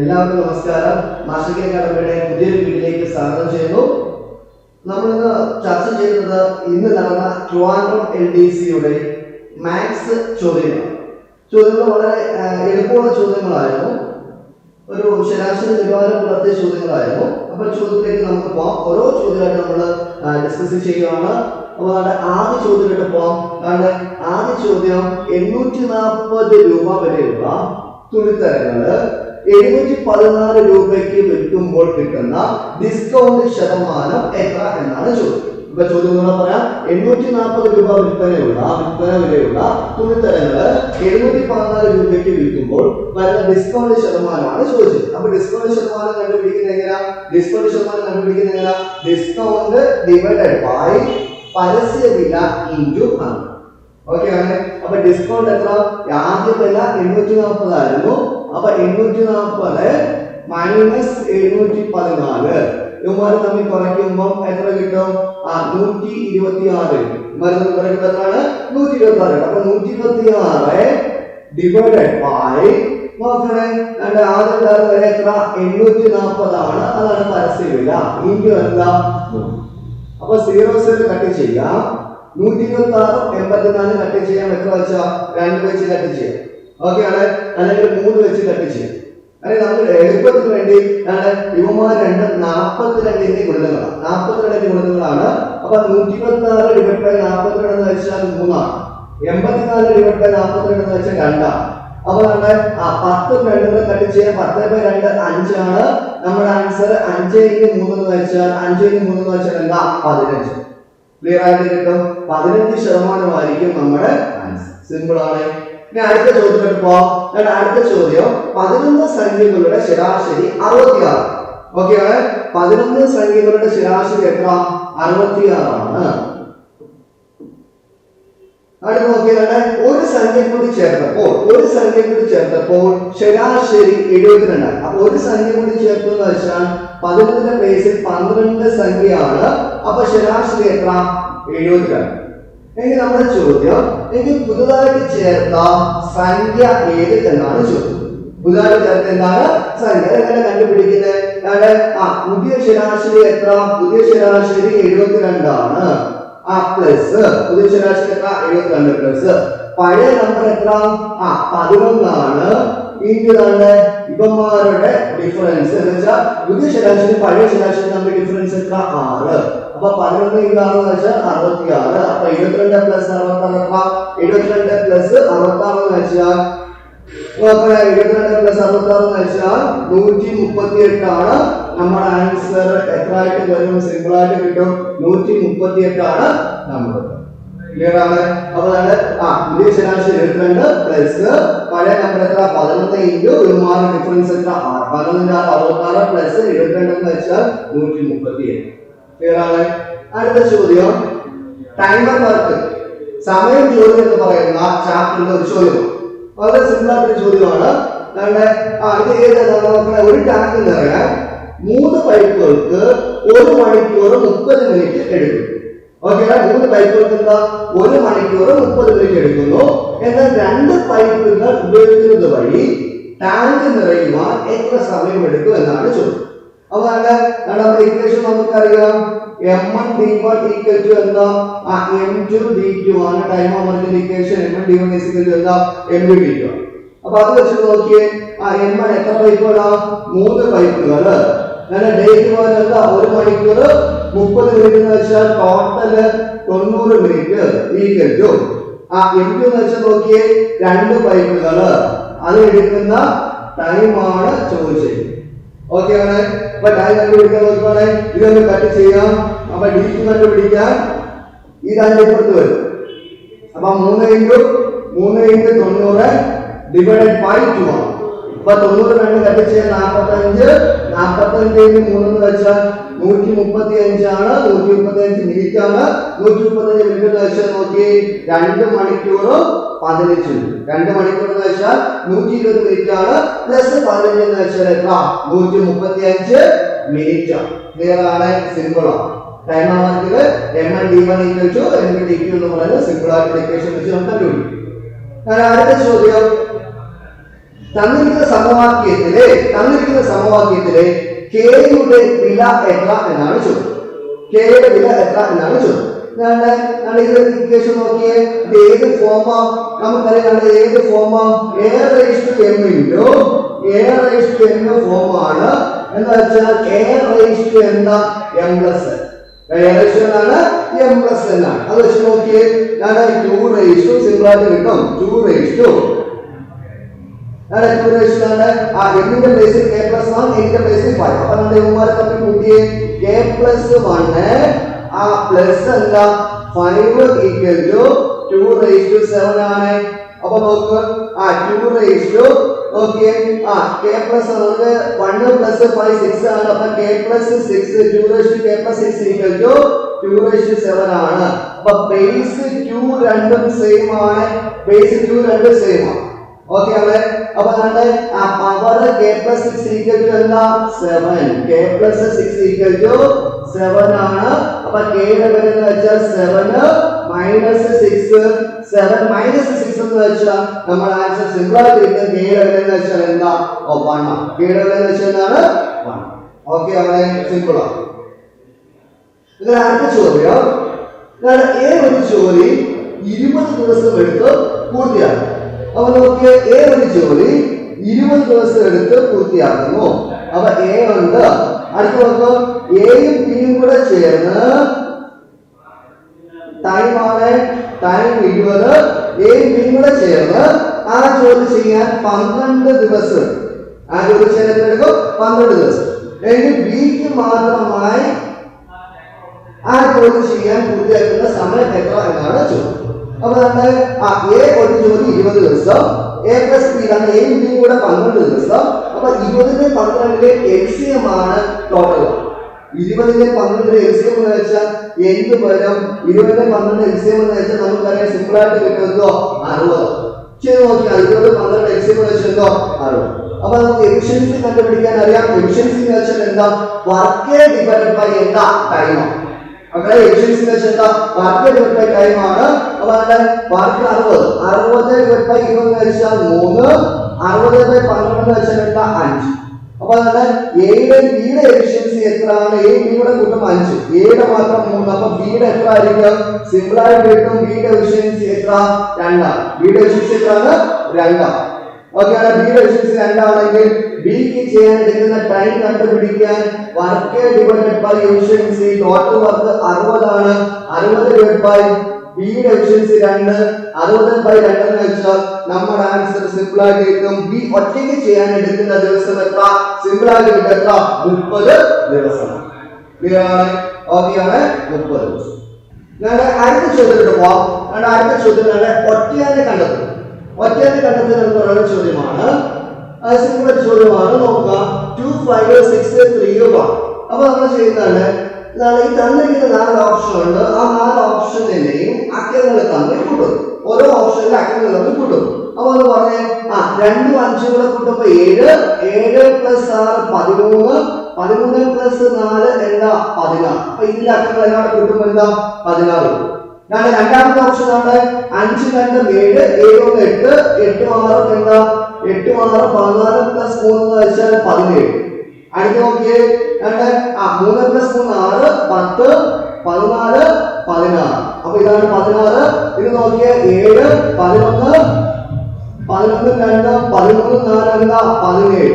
എല്ലാവർക്കും നമസ്കാരം. മാഷിക അക്കാദമിയുടെ പുതിയൊരു വീഡിയോയിലേക്ക് സ്വാഗതം ചെയ്യുന്നു. നമ്മൾ ഇന്ന് ചർച്ച ചെയ്യുന്നത് ഇന്ന് നടന്ന ട്രിവാൻഡ്രം എൽ ഡി സിയുടെ മാത്സ് ചോദ്യങ്ങൾ ചോദ്യങ്ങൾ വളരെ എളുപ്പമുള്ള ചോദ്യങ്ങളായിരുന്നു. ഒരു ശരാശരി നിലവാരം പുലർത്തിയ ചോദ്യങ്ങളായിരുന്നു. അപ്പൊ ചോദ്യത്തിലേക്ക് നമുക്ക് പോവാം. ഓരോ ചോദ്യമായിട്ട് നമ്മൾ ഡിസ്കസ് ചെയ്യുകയാണ്. അപ്പോൾ ആദ്യ ചോദ്യമായിട്ട് പോവാം. കാരണം ആദ്യ ചോദ്യം എണ്ണൂറ്റി നാൽപ്പത് രൂപ വരെയുള്ള തുണിത്തരങ്ങൾ. എഴുന്നൂറ്റി പതിനാല് രൂപയ്ക്ക് വിൽക്കുമ്പോൾ കിട്ടുന്ന ഡിസ്കൗണ്ട് ശതമാനം എത്ര എന്നാണ് ചോദ്യം. ഇപ്പൊ ചോദ്യം എന്ന് പറയാം? എണ്ണൂറ്റി നാൽപ്പത് രൂപ വിൽപ്പനയുള്ള വിൽപ്പന വിലയുള്ള തുണിത്തരങ്ങൾ എഴുന്നൂറ്റി പതിനാല് രൂപയ്ക്ക് വിൽക്കുമ്പോൾ വരുന്ന ഡിസ്കൗണ്ട് ശതമാനമാണ് ചോദിച്ചത്. അപ്പൊ ഡിസ്കൗണ്ട് ശതമാനം കണ്ടുപിടിക്കുന്ന എങ്ങനെയാ? ഡിസ്കൗണ്ട് ശതമാനം കണ്ടുപിടിക്കുന്ന എങ്ങനെയാ? ഡിസ്കൗണ്ട് ഡിവൈഡഡ് ബൈ പരസ്യ വില ഇന്റു ഹൺഡ്രഡ് ഓക്കെ ആണ് അപ്പൊ ഡിസ്കൗണ്ട് എത്ര? ആദ്യ വില എണ്ണൂറ്റി നാൽപ്പതായിരുന്നു അപ്പൊ എണ്ണൂറ്റി നാൽപ്പത് മൈനസ് എഴുന്നൂറ്റി പതിനാല് ഇവന്മാർ തമ്മിൽ കുറയ്ക്കുമ്പോൾ എത്ര കിട്ടും? ആ നൂറ്റി ഇരുപത്തി ആറ് മരുന്ന് കുറയ്ക്കുമ്പോൾ എത്രയാണ്? നൂറ്റി ഇരുപത്തി ആറ് അപ്പൊ നൂറ്റി ഇരുപത്തി ആറ് ഡിവൈഡഡ് ബൈ നോക്കണേ ആദ്യ എത്ര? എണ്ണൂറ്റി നാൽപ്പതാണ് അതാണ് പരസ്യമില്ല ഇന്റു എന്താ? അപ്പൊ സീറോ കട്ട് ചെയ്യാം. നൂറ്റി ഇരുപത്തി ആറും എൺപത്തിനാലും കട്ട് ചെയ്യാൻ എത്ര വെച്ചാ? രണ്ട് വെച്ച് കട്ട് ചെയ്യാം. ഓക്കെ ആണ് അല്ലെങ്കിൽ മൂന്ന് വെച്ച് കട്ട് ചെയ്യാം അല്ലെങ്കിൽ നമ്മൾ എളുപ്പത്തിന് വേണ്ടി ആണ് ഇവന്മാർ രണ്ട് നാൽപ്പത്തിരണ്ടിന്റെ ഗുണിതങ്ങളാണ്. നാൽപ്പത്തിരണ്ടിന്റെ ഗുണിതങ്ങളാണ്. അപ്പൊ നൂറ്റി ഇരുപത്തി ആറ് ഡിവൈഡ് ബൈ നാൽപ്പത്തിരണ്ട് എന്ന് വെച്ചാൽ മൂന്നാണ്. എൺപത്തിനാല് ഡിവൈഡ് ബൈ നാൽപ്പത്തിരണ്ട് എന്ന് വെച്ചാൽ രണ്ടാണ്. അപ്പൊ നമ്മുടെ പത്ത് രണ്ടും കട്ട് ചെയ്യാൻ പത്ത് ബൈ രണ്ട് അഞ്ചാണ്. നമ്മുടെ ആൻസർ അഞ്ച് മൂന്ന് എന്ന് വെച്ചാൽ അഞ്ച് മൂന്ന് എന്ന് വെച്ചാൽ എന്താ? പതിനഞ്ച്. ക്ലിയർ ആയിട്ട് കിട്ടും? പതിനഞ്ച് ശതമാനമായിരിക്കും നമ്മുടെ ആൻസർ സിമ്പിൾ ആണ്. ഇനി അടുത്ത ചോദ്യത്തിലോട്ട് പോവാം. എന്നിട്ട് അടുത്ത ചോദ്യം പതിനൊന്ന് സംഖ്യകളുടെ ശരാശരി അറുപത്തിയാറ്. ഓക്കെ ആണ്? പതിനൊന്ന് സംഖ്യകളുടെ ശരാശരി എത്ര? അറുപത്തിയാറാണ്. അടുത്ത് നോക്കിയതാണ് ഒരു സംഖ്യ കൂടി ചേർത്തപ്പോൾ ഒരു സംഖ്യ കൂടി ചേർത്തപ്പോൾ ശരാശരി എഴുപത്തിരണ്ടായി. അപ്പൊ ഒരു സംഖ്യ കൂടി ചേർത്തു എന്ന് വെച്ചാൽ പതിനൊന്നിന്റെ പ്ലേസിൽ പന്ത്രണ്ട് സംഖ്യയാണ്. അപ്പൊ ശരാശരി എത്ര? എഴുപത്തിരണ്ട്. എങ്കിൽ നമ്മുടെ ചോദ്യം എങ്കിൽ പുതുതായിട്ട് ചേർത്ത സംഖ്യ ഏത് എന്നാണ് ചോദ്യം. പുതുതായിട്ട് ചേർത്ത എന്താണ്? സംഖ്യ. എങ്ങനെ കണ്ടുപിടിക്കുന്നത്? ആ പുതിയ ശരാശരി എത്ര? പുതിയ ശരാശരി എഴുപത്തിരണ്ടാണ്. ആ പ്ലസ് പുതിയ ശരാശരി എത്ര? എഴുപത്തിരണ്ട് പ്ലസ് പഴയ നമ്പർ എത്ര? ആ പതിനൊന്നാണ്. ഇതാണ് ഇവന്മാരുടെ ഡിഫറൻസ് എന്ന് വെച്ചാൽ പുതിയ ശരാശരി പഴയ ശരാശരി തമ്മിൽ ഡിഫറൻസ് എത്ര ആറ്. അപ്പൊ പതിനൊന്ന് ഇതാണെന്ന് വെച്ചാൽ അറുപത്തി ആറ് അപ്പൊ എഴുപത്തിരണ്ട് പ്ലസ് അറുപത്തി ആറ് ഇരുപത്തിരണ്ട് പ്ലസ് അറുപത്തി ആറ് എന്ന് വെച്ചാൽ നോക്കണേ എഴുപത്തിരണ്ട് പ്ലസ് അറുപത്തി ആറ് എന്ന് വെച്ചാൽ നൂറ്റി മുപ്പത്തി എട്ടാണ് നമ്മുടെ ആൻസർ എത്ര ആയിട്ട് വരും? സിമ്പിൾ ആയിട്ട് കിട്ടും. നൂറ്റി മുപ്പത്തി എട്ടാണ് നമ്മുടെ ക്ലിയർ ആണ് അപ്പൊ നമ്മൾ ആ പുതിയ ശരാശരി എഴുപത്തിരണ്ട് പ്ലസ് പഴയ നമ്പർ എത്ര? പതിനൊന്ന് ഇന്റു ഒരുമാറ് ഡിഫറൻസ് എത്ര? ആറ്. പതിനൊന്നിന്റെ ആറ് അറുപത്തി ആറ് പ്ലസ് എഴുപത്തിരണ്ട് എന്ന് വെച്ചാൽ നൂറ്റി മുപ്പത്തി എട്ട് ക്ലിയർ ആണ് അടുത്ത ചോദ്യം. ടൈമർ വർക്ക് സമയം ചോദ്യം എന്ന് പറയുന്ന ചാപ്റ്ററിന്റെ ഒരു ചോദ്യം. വളരെ സിമ്പിൾ ആയിട്ടൊരു ചോദ്യമാണ്. നമ്മുടെ ആ ഇത് ഏതാണ് നോക്കണ? ഒരു ടാങ്ക് നിറയാൻ മൂന്ന് പൈപ്പുകൾക്ക് ഒരു മണിക്കൂർ മുപ്പത് മിനിറ്റ് എടുക്കും. ഓക്കെ മൂന്ന് പൈപ്പുകൾക്ക് എന്താ? ഒരു മണിക്കൂർ മുപ്പത് മിനിറ്റ് എടുക്കുന്നു. എന്നാൽ രണ്ട് പൈപ്പുകൾ ഉപയോഗിക്കുന്നത് വഴി ടാങ്ക് നിറയുവാൻ എത്ര സമയം എടുക്കും എന്നാണ് ചോദ്യം. അപ്പൊ അല്ല നമ്മുടെ ഇക്വേഷൻ നമുക്കറിയാം. M one D one equal to എന്താ? ആ എം ടു ഡി ടു ആണ് time ഓവറിന്റെ equation M one D one equal to എന്താ? എം ഡി ടു അപ്പൊ അത് വെച്ച് നോക്കിയേ. ആ എം എത്ര പൈപ്പുകളാ മൂന്ന് പൈപ്പുകൾ ഡേറ്റ് പോലെ എന്താ? ഒരു മണിക്കൂർ മുപ്പത് മിനിറ്റ് വെച്ചാൽ ടോട്ടൽ തൊണ്ണൂറ് മിനിറ്റ് ഈക്വൽ ടു ആ എന്തു എന്ന് വെച്ചാൽ നോക്കിയേ രണ്ട് പൈപ്പുകൾ അത് എടുക്കുന്ന ടൈമാണ് ചോദിച്ചത്. ഓക്കെ ആണ്? അപ്പൊ ടൈം കണ്ടുപിടിക്കാൻ നോക്കുവാണെ. ഇതൊന്ന് കട്ട് ചെയ്യാം. അപ്പൊ ഡീറ്റ് കണ്ടുപിടിക്കാൻ ഈ രണ്ട് ഇപ്പുറത്ത് വരും. അപ്പൊ മൂന്ന് ഇന്റു മൂന്ന് ഇന്റു തൊണ്ണൂറ് ഡിവൈഡഡ് ബൈ ടു ആണ്. അപ്പൊ തൊണ്ണൂറ് രണ്ട് കട്ട് ചെയ്യാൻ നാൽപ്പത്തഞ്ച് നാൽപ്പത്തഞ്ച് ഇന്റു മൂന്ന് വെച്ചാൽ നൂറ്റി മുപ്പത്തി അഞ്ചാണ് നൂറ്റി മുപ്പത്തി അഞ്ച് മിനിറ്റ് ആണ് നൂറ്റി മുപ്പത്തി അഞ്ച് മിനിറ്റ് എന്ന് വെച്ചാൽ നോക്കി രണ്ട് മണിക്കൂറും പതിനഞ്ച് രണ്ട് മണിക്കൂർ എന്ന് വെച്ചാൽ നൂറ്റി ഇരുപത് മിനിറ്റ് ആണ് പ്ലസ് പതിനഞ്ച് എന്ന് വെച്ചാൽ എത്ര? നൂറ്റി മുപ്പത്തി അഞ്ച് മിനിറ്റ് ക്ലിയർ ആണ്. സിമ്പിൾ ആണ് ടൈം ആണെങ്കിൽ M N D one equal M D Q എന്ന് പറയുന്നത് സിമ്പിൾ ആയിട്ടുള്ള ഇക്വേഷൻ വെച്ച് നമുക്ക് കണ്ടുപിടിക്കും അടുത്ത ചോദ്യം. തന്നിരിക്കുന്ന സമവാക്യത്തിലെ തന്നിരിക്കുന്ന സമവാക്യത്തിലെ കെയുടെ വില എത്ര എന്നാണ് ചോദ്യം. കെയുടെ വില എത്ര എന്നാണ് ചോദ്യം. ഇത് ഇക്വേഷൻ നോക്കിയേ. ഇത് ഏത് ഫോമാ നമുക്കറിയാം ഏത് FOMAA A raise to M into A raise to M ഫോമാണ് എന്ന് വെച്ചാൽ എ റേസ് ടു എന്താ? എം പ്ലസ് എന്നാണ് എം പ്ലസ് എന്നാണ് അത് വെച്ച് നോക്കിയേ. ഞാൻ ടു ടു കിട്ടും. Two two two raise to ആണ് ആ പ്ലേസിൽ കെ പ്ലസ് വൺ എന്റെ പ്ലേസിൽ ഫൈവ് അപ്പൊ നമ്മുടെ ഇവന്മാരെ തമ്മിൽ കൂട്ടിയേ കെ പ്ലസ് വണ് ആ പ്ലസ് എന്താ five equal to two raise to seven ആണ്. അപ്പൊ നോക്ക് ആ ടു റേസ് ആ കെ പ്ലസ് നമുക്ക് വണ് പ്ലസ് ഫൈവ് സിക്സ് ആണ്. അപ്പൊ K plus six two raise to K plus six equal to two raise seven ആണ് അപ്പൊ ബേസ് ടു രണ്ടും സെയിം ആണ്. ബേസ് ടു രണ്ടും ഓക്കെ അവിടെ അപ്പൊ നമ്മുടെ ആ power K plus six equal to എന്താ? Seven K plus six equal to seven ആണ്. അപ്പൊ കെയുടെ വില എന്ന് വെച്ചാൽ seven minus six seven minus six എന്ന് വെച്ചാൽ നമ്മൾ ആൻസർ സിമ്പിൾ ആയിട്ട് കിട്ടും. കെയുടെ വില എന്ന് വെച്ചാൽ എന്താ? ഓ വൺ കെയുടെ വില എന്ന് വെച്ചാൽ എന്താണ്? വൺ ഓക്കെ അവിടെ സിമ്പിൾ ആണ് ഇതിൽ അടുത്ത ചോദ്യം. ഒരു ജോലി ഇരുപത് ദിവസം എടുത്ത് പൂർത്തിയാക്കും. അപ്പൊ നോക്കിയ ഏ ഒരു ജോലി ഇരുപത് ദിവസം എടുത്ത് പൂർത്തിയാക്കുന്നു. അവ എ ഉണ്ട്. അടുത്ത നോക്കൂ എയും ബിയും കൂടെ ചേർന്ന് ടൈം ആണ്. ടൈം ഇരുപത്. എയും ബിയും കൂടെ ചേർന്ന് ആ ജോലി ചെയ്യാൻ പന്ത്രണ്ട് ദിവസം. ആ ജോലി ചെയ്യാൻ പന്ത്രണ്ട് ദിവസം. എങ്കിൽ ബിക്ക് മാത്രമായി ആ ജോലി ചെയ്യാൻ പൂർത്തിയാക്കുന്ന സമയം എത്ര എന്നാണ് ചോദ്യം അപ്പൊ നമ്മൾ ആ എ ഒരു ജോലി ഇരുപത് ദിവസം എ പ്ലസ് ബി ആണ് എയും ബിയും കൂടെ പന്ത്രണ്ട് ദിവസം. അപ്പൊ ഇരുപതിന്റെ പന്ത്രണ്ടിലെ എൽ സി എം ആണ് ടോട്ടൽ ഇരുപതിന്റെ പന്ത്രണ്ടിലെ എൽ സി എം എന്ന് വെച്ചാൽ എന്ത് വരും ഇരുപതിന്റെ പന്ത്രണ്ട് എൽ സി എം എന്ന് വെച്ചാൽ നമുക്കറിയാം സിമ്പിൾ ആയിട്ട് കിട്ടുന്നതോ അറുപത്. ചെയ്ത് നോക്കിയാൽ ഇരുപത് പന്ത്രണ്ട് എൽ സി എം എന്ന് വെച്ചാൽ എന്തോ? അറുപത്. അപ്പൊ നമുക്ക് എഫിഷ്യൻസി കണ്ടുപിടിക്കാൻ അറിയാം. എഫിഷ്യൻസി എന്ന് വെച്ചാൽ എന്താ? വർക്ക് ഡിവൈഡ് ബൈ എന്താ? ടൈമാണ് എഫിഷ്യൻസി എന്ന് വെച്ചാൽ വർക്ക് ഡിവൈഡ് ബൈ ടൈം ആണ് അപ്പൊ അതിന്റെ വർക്ക് അറുപത്. അറുപത് ഡിവൈഡ് ബൈ ഇരുപത് എന്ന് വെച്ചാൽ മൂന്ന്. അറുപത് ബൈ പന്ത്രണ്ട് എന്ന് അഞ്ച്. അപ്പൊ അതിന്റെ എയുടെ ബിയുടെ എഫിഷ്യൻസി എത്രയാണ്? എ ബിയുടെ കൂട്ടും അഞ്ച്. എയുടെ മാത്രം മൂന്ന്. അപ്പൊ ബിയുടെ എത്ര ആയിരിക്കും? സിമ്പിൾ ആയിട്ട് കിട്ടും. ബിയുടെ എഫിഷ്യൻസി എത്ര? രണ്ടാണ്. ബിയുടെ എഫിഷ്യൻസി എത്രയാണ്? രണ്ടാണ്. ഓക്കെ ബിയുടെ എഫിഷ്യൻസി രണ്ടാണെങ്കിൽ ബിക്ക് ചെയ്യാൻ എടുക്കുന്ന ടൈം കണ്ടുപിടിക്കാൻ work divided by efficiency total work അറുപതാണ് അറുപത് ഡിവൈഡ് ബൈ ബിയുടെ എഫിഷ്യൻസി രണ്ട് അറുപത് ബൈ രണ്ട് എന്ന് വെച്ചാൽ നമ്മുടെ ആൻസർ സിമ്പിൾ ആയിട്ട് കിട്ടും ബി ഒറ്റയ്ക്ക് ചെയ്യാൻ എടുക്കുന്ന ദിവസം എത്ര? സിമ്പിൾ ആയിട്ട് കിട്ടും എത്ര? മുപ്പത് ദിവസം. ക്ലിയർ ആണ്? ഓക്കെ ആണ്? മുപ്പത് ദിവസം. അടുത്ത ചോദ്യത്തിലോട്ട് പോവാം അടുത്ത ചോദ്യം ഒറ്റയാനെ കണ്ടെത്തും. ഒറ്റയാനെ കണ്ടെത്തുക എന്ന് പറയുന്ന ചോദ്യമാണ്. അത് സിമ്പിൾ ചോദ്യമാണ്. നോക്കുക two five six three one അപ്പൊ നമ്മൾ ചെയ്യുന്നതാണ്. ഇതാണ് ഈ തന്നിരിക്കുന്ന നാല് ഓപ്ഷൻ ഉണ്ട്. ആ നാല് ഓപ്ഷനിലെയും അക്കങ്ങൾ തമ്മിൽ കൂട്ടും. ഓരോ ഓപ്ഷനിലെ അക്കങ്ങൾ തമ്മിൽ കൂട്ടും. അപ്പൊ അത് പറഞ്ഞേ ആ രണ്ടും അഞ്ചും കൂടെ കൂട്ടുമ്പോ ഏഴ് ഏഴ് പ്ലസ് ആറ് പതിമൂന്ന്. പതിമൂന്ന് പ്ലസ് നാല് എന്താ? പതിനാറ്. അപ്പൊ ഇതിന്റെ അക്കങ്ങൾ എല്ലാം കൂട്ടുമ്പോ എന്താ? പതിനാറ്. ഞാൻ രണ്ടാമത്തെ ഓപ്ഷൻ ആണ്. അഞ്ച് രണ്ട് ഏഴ് ഏഴ് ഒന്ന് എട്ട് എട്ട് ആറ് എന്താ എട്ട് ആറ് പതിനാല് പ്ലസ് മൂന്ന് വെച്ചാൽ പതിനേഴ്. അടുത്ത് നോക്കിയേ രണ്ട് ആ മൂന്ന് പ്ലസ് മൂന്ന് ആറ് പത്ത് പതിനാല് പതിനാറ്. അപ്പൊ ഇതാണ് പതിനാറ്. ഇത് നോക്കിയ ഏഴ് പതിനൊന്ന് പതിനൊന്ന് രണ്ട് പതിമൂന്ന് നാല് എന്താ പതിനേഴ്.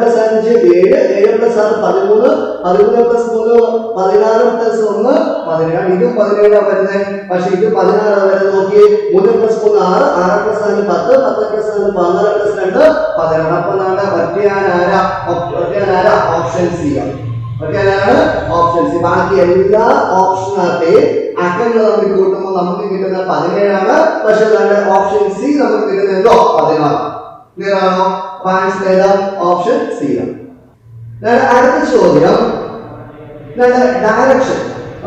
പ്ലസ് അഞ്ച് ഏഴ് ഏഴ് പ്ലസ് ആറ് പതിമൂന്ന്. പതിമൂന്ന് പ്ലസ് മൂന്ന് പതിനാറ് പ്ലസ് ഒന്ന് പതിനേഴ് ഇതും പതിനേഴാണ് വരുന്നത് പക്ഷെ ഇത് പതിനാറ് വരുന്നത് നോക്കി മൂന്ന് പ്ലസ് മൂന്ന് ആറ് ആറ് പ്ലസ് നാല് പത്ത് പത്ത് പ്ലസ് പതിനാറ് പ്ലസ് രണ്ട് പതിനാറ് അപ്പൊ നമ്മുടെ ഓപ്ഷൻ സി ആണ്. Option C. ബാക്കി എല്ലാ അക്കങ്ങൾ നമ്മൾ കൂട്ടുമ്പോൾ നമുക്ക് പതിനേഴാണ്. പക്ഷെ ഓപ്ഷൻ സി നമുക്ക് കിട്ടുന്നത് എന്തോ? പതിനാറ് ക്ലിയർ ആണോ? ആൻസർ ഏതാ ഓപ്ഷൻ സി ആണ് അടുത്ത ചോദ്യം. ഡയറക്ഷൻ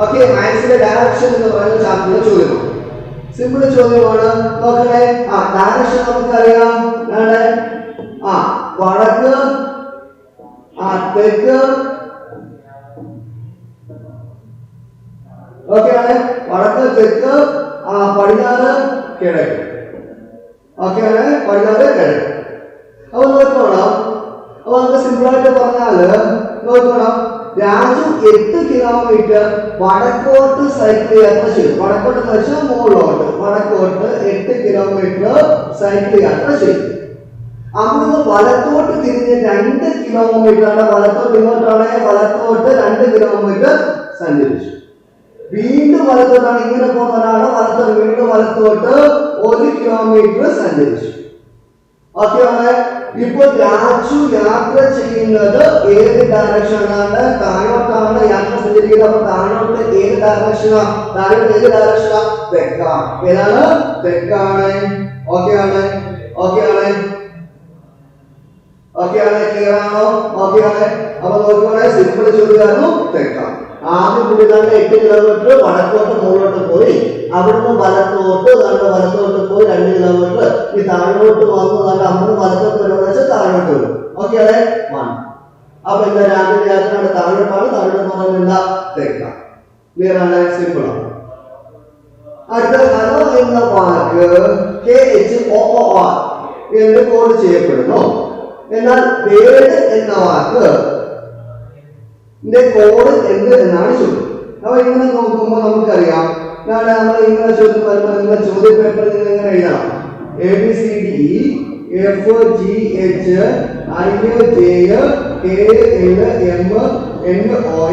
ഓക്കെ മാത്സിലെ ഡയറക്ഷൻ എന്ന് പറയുന്ന ചാപ്റ്ററിലെ ചോദ്യമാണ് സിമ്പിൾ ചോദ്യമാണ്. നോക്കണേ. ആ ഡയറക്ഷൻ നമുക്കറിയാം. ആ വടക്ക്. ആ തെക്ക്. ഓക്കെ ആണ്. വടക്ക് തെക്ക്. ആ പടിഞ്ഞാറ് കിഴക്ക്. ഓക്കെയാണ് പടിഞ്ഞാറ് കിഴക്ക്. അപ്പൊ നോക്കണം അപ്പൊ നമുക്ക് സിമ്പിളായിട്ട് പറഞ്ഞാൽ നോക്കണം രാജു എട്ട് കിലോമീറ്റർ വടക്കോട്ട് സൈക്കിൾ യാത്ര ചെയ്തു. വടക്കോട്ട് എന്ന് വെച്ചാൽ മുകളിലോട്ട്. വടക്കോട്ട് എട്ട് കിലോമീറ്റർ സൈക്കിൾ യാത്ര ചെയ്തു. അവിടുന്ന് വലത്തോട്ട് തിരിഞ്ഞ് രണ്ട് കിലോമീറ്റർ വലത്തോട്ട് ഇങ്ങോട്ടാണെങ്കിൽ വലത്തോട്ട് രണ്ട് കിലോമീറ്റർ സഞ്ചരിച്ചു. വീണ്ടും വലത്തോട്ടാണ് ഇങ്ങനെ പോകുന്ന വലത്തോട്ട് വീണ്ടും വലത്തോട്ട് ഒരു കിലോമീറ്റർ സഞ്ചരിച്ചു. ഓക്കെ ഇപ്പൊ രാജു യാത്ര ചെയ്യുന്നത് ഏത് ഡയറക്ഷനാണ് താഴോട്ടാണ് യാത്ര സഞ്ചരിക്കുന്നത് അപ്പൊ താഴോട്ട് ഏത് ഡയറക്ഷനാ താഴോട്ട് ഏത് ഡയറക്ഷനാ തെക്കാണ്. ഏതാണ് തെക്കാണ്. ഓക്കെ ആണ്. ഓക്കെ ആണ്. ഓക്കെ ആണ്. ക്ലിയർ ആണോ? ഓക്കെ ആണ്. അപ്പൊ നോക്കുവാണെങ്കിൽ സിമ്പിൾ ചോദ്യമായിരുന്നു തെക്കാം ആദ്യം പുള്ളിക്കാരന്റെ എട്ട് കിലോമീറ്റർ വടക്കോട്ട് മുകളിലോട്ട് പോയി അവിടുന്ന് വലത്തോട്ട് നല്ല വലത്തോട്ട് പോയി രണ്ട് കിലോമീറ്റർ. ഈ താഴോട്ട് വന്നു നല്ല അമ്മ വലത്തോട്ട് വെച്ചാൽ താഴോട്ട് വരും. ഓക്കെ അതെ? വൺ അപ്പൊ എന്താ രാവിലെ യാത്രയുടെ താഴോട്ടാണ് താഴോട്ട് എന്താ? തെക്കാം സിമ്പിൾ ആണ്. അടുത്ത ഹലോ എന്ന വാക്ക് കെ എച്ച് എന്ന് കോഡ് ചെയ്യപ്പെടുന്നു? എന്നാൽ വേഡ് എന്ന വാക്ക് കോഡ് എന്ത് എന്നാണ് ചോദ്യം. അപ്പൊ ഇങ്ങനെ നോക്കുമ്പോൾ നമുക്കറിയാം. ഞാൻ നമ്മൾ ഇങ്ങനെ ചോദ്യം വരുമ്പോൾ നിങ്ങൾ ചോദ്യ പേപ്പർ നിങ്ങൾ ഇങ്ങനെ എഴുതണം. A B C D F G H I J K L M N O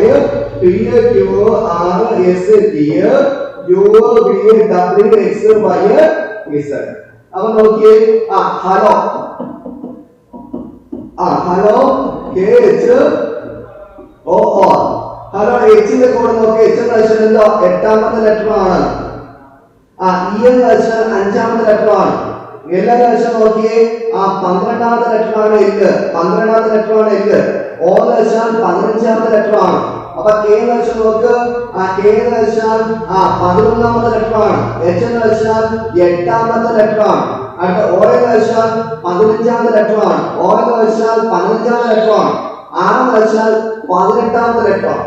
P Q R S T U V W X Y Z അപ്പൊ നോക്കിയേ. ആ ഹലോ ആ hello K H O O hello എച്ചിന്റെ കൂടെ നോക്കി. H എന്ന് വെച്ചാൽ എന്തോ? എട്ടാമത്തെ ലെറ്റർ ആണ്. ആ ഇ എന്ന് വെച്ചാൽ അഞ്ചാമത്തെ ലെറ്റർ ആണ്. എന്ന് വെച്ചാൽ നോക്കിയേ? ആ പന്ത്രണ്ടാമത്തെ ലെറ്റർ ആണ് എല്ല് പന്ത്രണ്ടാമത്തെ ലെറ്റർ ആണ് എല്ല് ഓ എന്ന് വെച്ചാൽ പതിനഞ്ചാമത്തെ ലെറ്റർ ആണ്. അപ്പൊ കെ എന്ന് വെച്ചാൽ നോക്ക്. ആ കെ എന്ന് വെച്ചാൽ ആ പതിനൊന്നാമത്തെ ലെറ്റർ ആണ്. എച്ച് എന്ന് വെച്ചാൽ എട്ടാമത്തെ ലെറ്റർ ആണ്. അടുത്ത ഓ എന്ന് വെച്ചാൽ പതിനഞ്ചാമത്തെ ലെറ്റർ ആണ്. ഓ എന്ന് വെച്ചാൽ പതിനഞ്ചാമത്തെ ലെറ്റർ ആണ്. ആർ എന്ന് വെച്ചാൽ പതിനെട്ടാമത്തെ ആണ്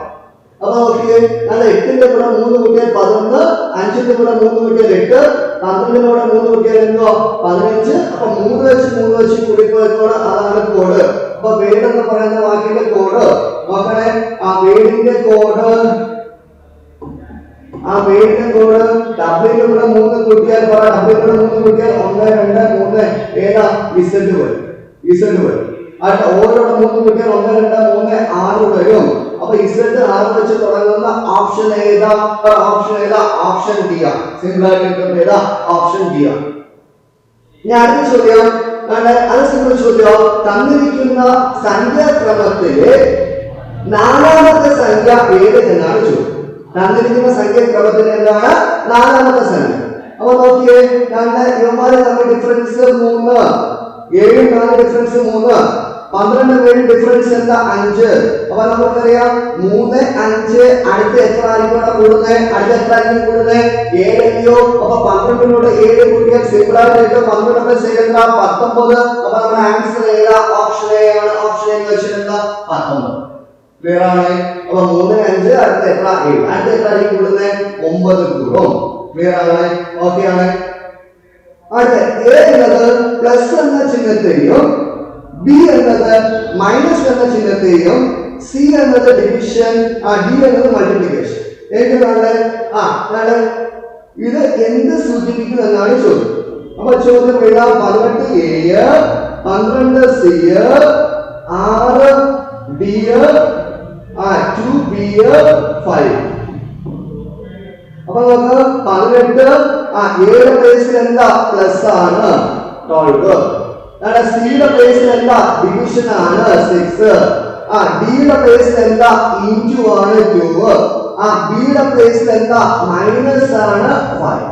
അപ്പൊ നോക്കിയേ അല്ല എട്ടിന്റെ കൂടെ മൂന്ന് കുട്ടിയാൽ പതിനൊന്ന് അഞ്ചിന്റെ കൂടെ മൂന്ന് കുട്ടിയാൽ എട്ട് പന്ത്രണ്ടിന്റെ കൂടെ മൂന്ന് കുട്ടിയാൽ എന്തോ പതിനഞ്ച്. അപ്പൊ മൂന്ന് വെച്ച് മൂന്ന് വെച്ച് കൂടിപ്പോയതോടെ അതാണ് കോഡ് അപ്പൊ വേഡ് എന്ന് പറയുന്ന വാക്കിന്റെ കോഡ് നോക്കണേ ആ വേഡിന്റെ കോഡ് ആ വേഡിന്റെ കോഡ് ഡബ്ല്യൂന്റെ കൂടെ മൂന്ന് കുട്ടിയാൽ പറ ഡബ്ല്യൂന്റെ കൂടെ മൂന്ന് കുട്ടിയാൽ ഒന്ന് രണ്ട് മൂന്ന് ഏതാ? ഇസഡ് വരും ഇസഡ് വരും അടുത്ത ഓരോടെ മൂന്ന് കുട്ടികൾ ഒന്ന് രണ്ട് മൂന്ന് ആറ് വരും. അപ്പൊ ഇസഡ് ആറ് വെച്ച് തുടങ്ങുന്ന ഓപ്ഷൻ ഏതാ? ഓപ്ഷൻ ഏതാ? ഓപ്ഷൻ ഡി ആ. സിമ്പിൾ ആയിട്ട് ഏതാ ഓപ്ഷൻ ഡി ആ. ഇനി അടുത്ത ചോദ്യം. അത് സിമ്പിൾ ചോദ്യം. തന്നിരിക്കുന്ന സംഖ്യാക്രമത്തിൽ നാലാമത്തെ സംഖ്യ ഏത് എന്നാണ് ചോദ്യം. തന്നിരിക്കുന്ന സംഖ്യാക്രമത്തിൽ എന്താണ്? നാലാമത്തെ സംഖ്യ. അപ്പൊ നോക്കിയേ രണ്ട് ഇവന്മാരെ തമ്മിൽ ഡിഫറൻസ് മൂന്ന്. ഏഴും നാല് ഡിഫറൻസ് മൂന്ന്. പന്ത്രണ്ട് പേര് ഡിഫറൻസ് എന്താ? അഞ്ച്. അപ്പൊ നമുക്കറിയാം മൂന്ന് അഞ്ച് അടുത്ത് എത്ര ആയിരിക്കും കൂടുന്നത്? അടുത്ത് എത്ര ആയിരിക്കും കൂടുന്നത്? ഏഴല്ലയോ അപ്പൊ പന്ത്രണ്ടിനോട് ഏഴ് കൂട്ടിയാൽ സിമ്പിൾ ആയിട്ട് പന്ത്രണ്ട് എന്താ? പത്തൊമ്പത്. അപ്പൊ നമ്മുടെ ആൻസർ ഏതാ? ഓപ്ഷൻ എ ആണ്. ഓപ്ഷൻ എന്ന് എന്താ പത്തൊമ്പത്. ക്ലിയർ ആണ്? അപ്പൊ മൂന്ന് അഞ്ച് അടുത്ത് എത്ര? ഏഴ്. അടുത്ത് എത്ര ആയിരിക്കും കൂടുന്നത്? ഒമ്പത് കൂടും. ക്ലിയർ ആണ്? ഓക്കെ ആണ്? അടുത്ത എ എന്നത് പ്ലസ് എന്ന ചിഹ്നത്തെയും ബി എന്നത് മൈനസ് എന്ന ചിഹ്നത്തെയും സി എന്നത് ഡിവിഷൻ ആ ഡി എന്നത് മൾട്ടിപ്ലിക്കേഷൻ ഏതാണ് ആ എന്താണ് ഇത് എന്ത് സൂചിപ്പിക്കും എന്നാണ് ചോദ്യം. അപ്പൊ ചോദ്യം എഴുതാം പതിനെട്ട് എ പന്ത്രണ്ട് സി ആറ് ഡി ആ ടു ബി ഫൈവ് അപ്പൊ നമുക്ക് പതിനെട്ട് ആ ഏഴ് പ്ലേസിൽ എന്താ പ്ലസ് ആണ്? ട്വൽവ് നമ്മുടെ സിയുടെ പ്ലേസിൽ എന്താ? ഡിവിഷൻ ആണ് സിക്സ് ആ ഡിയുടെ പ്ലേസിൽ എന്താ? ഇഞ്ചു ആണ് ടു ആ ബിയുടെ പ്ലേസിൽ എന്താ? മൈനസ് ആണ് ഫൈവ്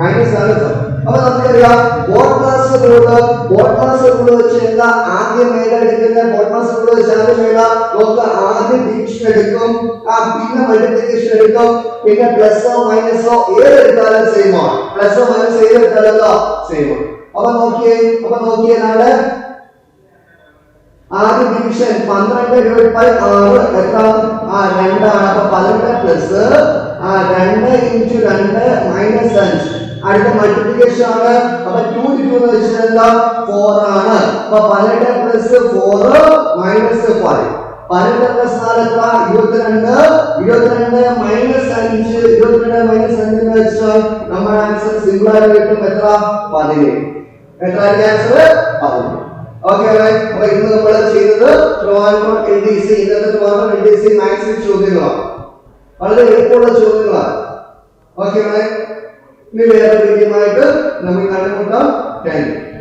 മൈനസ് ആണ് ഫൈവ് അപ്പൊ നമുക്കറിയാം boat class rule boat class rule വെച്ച് എന്താ ആദ്യം ഏതാ എടുക്കുന്നത് ബോട്ട് ക്ലാസ് റൂൾ വെച്ച് ആദ്യം ഏതാ നമുക്ക് ആദ്യം ഡിവിഷൻ എടുക്കും. ആ പിന്നെ മൾട്ടിപ്ലിക്കേഷൻ എടുക്കും. പിന്നെ പ്ലസോ മൈനസോ ഏത് എടുത്താലും സെയിം ആണ്. പ്ലസോ മൈനസ് ഏത് എടുത്താലും സെയിം ആണ്. അപ്പൊ നോക്കിയേ അപ്പൊ നോക്കിയേ നാളെ. ആദ്യ ഡിവിഷൻ പന്ത്രണ്ട് ഡിവൈഡ് ബൈ ആറ് എത്ര? ആ രണ്ടാണ് അപ്പൊ പതിനെട്ട് പ്ലസ് ആ രണ്ട് ഇന്റു രണ്ട് മൈനസ് അഞ്ച്. അടുത്ത മൾട്ടിപ്ലിക്കേഷൻ ആണ്. അപ്പൊ ടു ടു എന്ന് വെച്ചാൽ എന്താ? ഫോർ ആണ്. അപ്പൊ പതിനെട്ട് പ്ലസ് ഫോർ മൈനസ് ഫൈവ് പതിനെട്ട് പ്ലസ് നാല് എത്ര? ഇരുപത്തിരണ്ട്. ഇരുപത്തിരണ്ട് മൈനസ് അഞ്ച്. ഇരുപത്തിരണ്ട് മൈനസ് അഞ്ച് എന്ന് വെച്ചാൽ ആൻസർ സിംഗിൾ കിട്ടും എത്ര? പതിനേഴ്. ആൻസർ നമ്മൾ ചെയ്തത് ചോദ്യങ്ങളാണ്. വളരെ എളുപ്പമുള്ള ചോദ്യങ്ങളാണ്. ഓക്കെ ഇനി വേറെ വീഡിയോ ആയിട്ട് നമുക്ക് കണ്ടുമുട്ടാം. Thank you